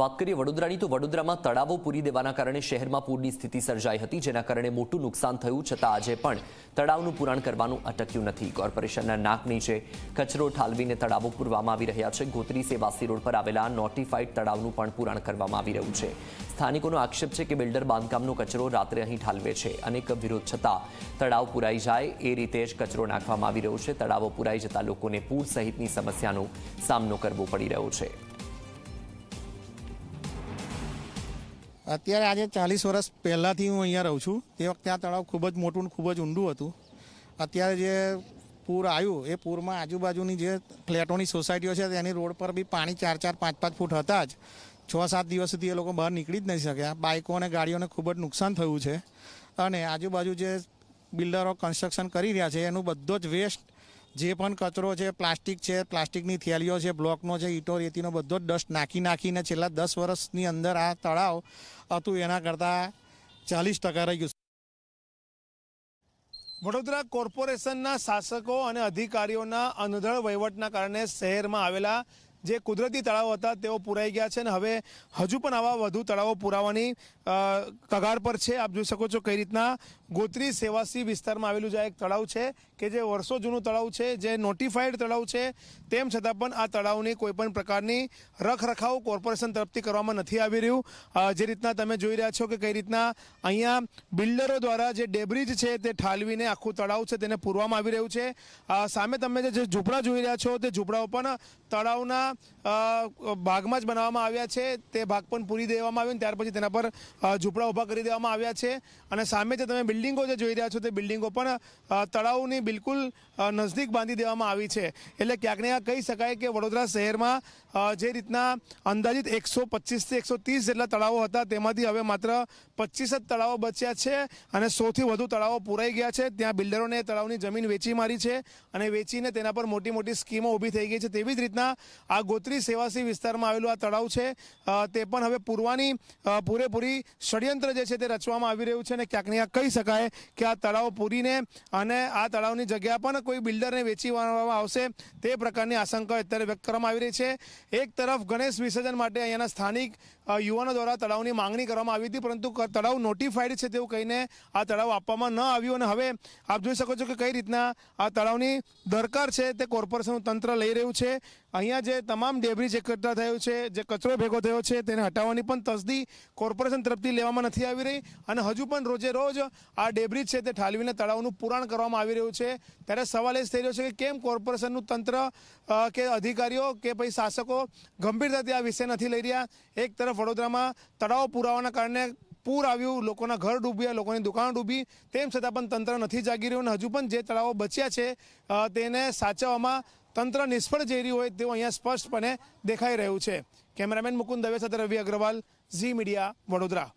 વાત કરીએ વડોદરાની તો વડોદરામાં તળાવો પૂરી દેવાના કારણે શહેરમાં પૂરની સ્થિતિ સર્જાઈ હતી, જેના કારણે મોટું નુકસાન થયું, છતાં આજે પણ તળાવનું પુરાણ કરવાનું અટક્યું નથી. કોર્પોરેશનના નાક નીચે કચરો ઠાલવીને તળાવો પૂરવામાં આવી રહ્યા છે. ગોત્રી સેવાસી રોડ પર આવેલા નોટિફાઈડ તળાવનું પણ પુરાણ કરવામાં આવી રહ્યું છે. સ્થાનિકોનો આક્ષેપ છે કે બિલ્ડર બાંધકામનો કચરો રાત્રે અહીં ઠાલવે છે. અનેક વિરોધ છતાં તળાવ પુરાઈ જાય એ રીતે જ કચરો નાખવામાં આવી રહ્યો છે. તળાવો પુરાઈ જતા લોકોને પૂર સહિતની સમસ્યાનો સામનો કરવો પડી રહ્યો છે. અત્યારે આજે ચાલીસ વર્ષ પહેલાંથી હું અહીંયા રહું છું. તે વખતે આ તળાવ ખૂબ જ મોટું ખૂબ જ ઊંડું હતું. અત્યારે જે પૂર આવ્યું, એ પૂરમાં આજુબાજુની જે ફ્લેટોની સોસાયટીઓ છે, તેની રોડ પર બી પાણી ચાર ચાર, પાંચ પાંચ ફૂટ હતા જ. છ, સાત દિવસ સુધી એ લોકો બહાર નીકળી જ નહીં શક્યા. બાઇકો અને ગાડીઓને ખૂબ જ નુકસાન થયું છે. અને આજુબાજુ જે બિલ્ડરો કન્સ્ટ્રક્શન કરી રહ્યા છે, એનું બધો જ વેસ્ટ જે પણ કચરો છે, પ્લાસ્ટિક છે, પ્લાસ્ટિકની થેલીઓ છે, બ્લોકનો છે, ઈટો, રેતીનો, બધો ડસ્ટ નાખી નાખીને છેલ્લા દસ વર્ષની અંદર આ તળાવ હતું, એના કરતાં ચાલીસ ટકા રહી વડોદરા કોર્પોરેશનના શાસકો અને અધિકારીઓના અનધળ વહીવટના કારણે શહેરમાં આવેલા જે કુદરતી તળાવો હતા, તેઓ પુરાઈ ગયા છે અને હવે હજુ પણ આવા વધુ તળાવો પુરાવાની કગાર પર છે. આપ જોઈ શકો છો કઈ રીતના ગોત્રી સેવાસી વિસ્તારમાં આવેલું જે એક તળાવ છે કે જે વર્ષો જૂનું તળાવ છે, જે નોટિફાઈડ તળાવ છે. તેમ છતાં પણ આ તળાવની કોઈપણ પ્રકારની રખરખાવ કોર્પોરેશન તરફથી કરવામાં નથી આવી રહ્યું. જે રીતના તમે જોઈ રહ્યા છો કે કઈ રીતના અહીંયા બિલ્ડરો દ્વારા જે ડેબ્રિજ છે તે ઠાલવીને આખું તળાવ છે તેને પૂરવામાં આવી રહ્યું છે. સામે તમે જે ઝૂંપડા જોઈ રહ્યા છો તે ઝૂંપડાઓ પણ તળાવના ભાગમાં જ બનાવવામાં આવ્યા છે. તે ભાગ પણ પૂરી દેવામાં આવ્યો ત્યાર પછી તેના પર ઝૂંપડા ઊભા કરી દેવામાં આવ્યા છે. અને સામે જે તમે બિલ્ડિંગો જે જોઈ રહ્યા છો તે બિલ્ડિંગો પણ તળાવની બિલકુલ નજદીક બાંધી દેવામાં આવી છે. એટલે ક્યાંક ને કહી શકાય કે વડોદરા શહેરમાં જે રીતના અંદાજિત એકસો પચીસથી એકસો ત્રીસ જેટલા તળાવો હતા તેમાંથી હવે માત્ર પચીસ જ તળાવો બચ્યા છે અને સૌથી વધુ તળાવો પૂરાઈ ગયા છે. ત્યાં બિલ્ડરોને તળાવની જમીન વેચી મારી છે અને વેચીને તેના પર મોટી મોટી સ્કીમો ઊભી થઈ ગઈ છે. તેવી જ રીતના આ ગોત્રી સેવાસી વિસ્તારમાં આવેલું આ તળાવ છે. તે પણ હવે પૂરવાની પૂરેપૂરી ષડયંત્ર જે છે તે રચવામાં આવી રહ્યું છે અને ક્યાંક ને કહી શકાય કે આ તળાવ પૂરીને અને આ તળાવની જગ્યા પણ કોઈ બિલ્ડરને વેચી વાળવામાં આવશે તે પ્રકારની આશંકા અત્યારે વ્યક્ત કરવામાં આવી રહી છે. એક તરફ ગણેશ વિસર્જન માટે અહીંયાના સ્થાનિક યુવાનો દ્વારા તળાવની માંગણી કરવામાં આવી હતી, પરંતુ તળાવ નોટિફાઈડ છે તેવું કહીને આ તળાવ આપવામાં ન આવ્યું અને હવે આપ જોઈ શકો છો કે કઈ રીતના આ તળાવની દરકાર છે તે કોર્પોરેશનનું તંત્ર લઈ રહ્યું છે. અહીંયા જે તમામ ડેબ્રિજ એકઠા થયો છે, જે કચરો ભેગો થયો છે, તેને હટાવવાની પણ તસદી કોર્પોરેશન તરફથી લેવામાં નથી આવી રહી અને હજુ પણ રોજે રોજ આ ડેબ્રિજ છે તે ઠાલવીને તળાવનું પુરાણ કરવામાં આવી રહ્યું છે. ત્યારે સવાલ એ થઈ રહ્યો છે કે કેમ કોર્પોરેશનનું તંત્ર કે અધિકારીઓ, કે પછી શાસકો ગંભીરતાથી આ વિષય નથી લઈ રહ્યા? એક તરફ વડોદરામાં તળાવ પુરાવાના કારણે પૂર આવ્યું, લોકોના ઘર ડૂબ્યા, લોકોની દુકાન ડૂબી. તેમ છતાં પણ તંત્ર નથી જાગી રહ્યું અને હજુ પણ જે તળાવો બચ્યા છે તેને સાચવવામાં તંત્ર નિષ્ફળ જઈ રહ્યું હોય તેવું અહીંયા સ્પષ્ટપણે દેખાઈ રહ્યું છે. કેમેરામેન મુકુંદ દવે સાથે રવિ અગ્રવાલ, ઝી મીડિયા, વડોદરા.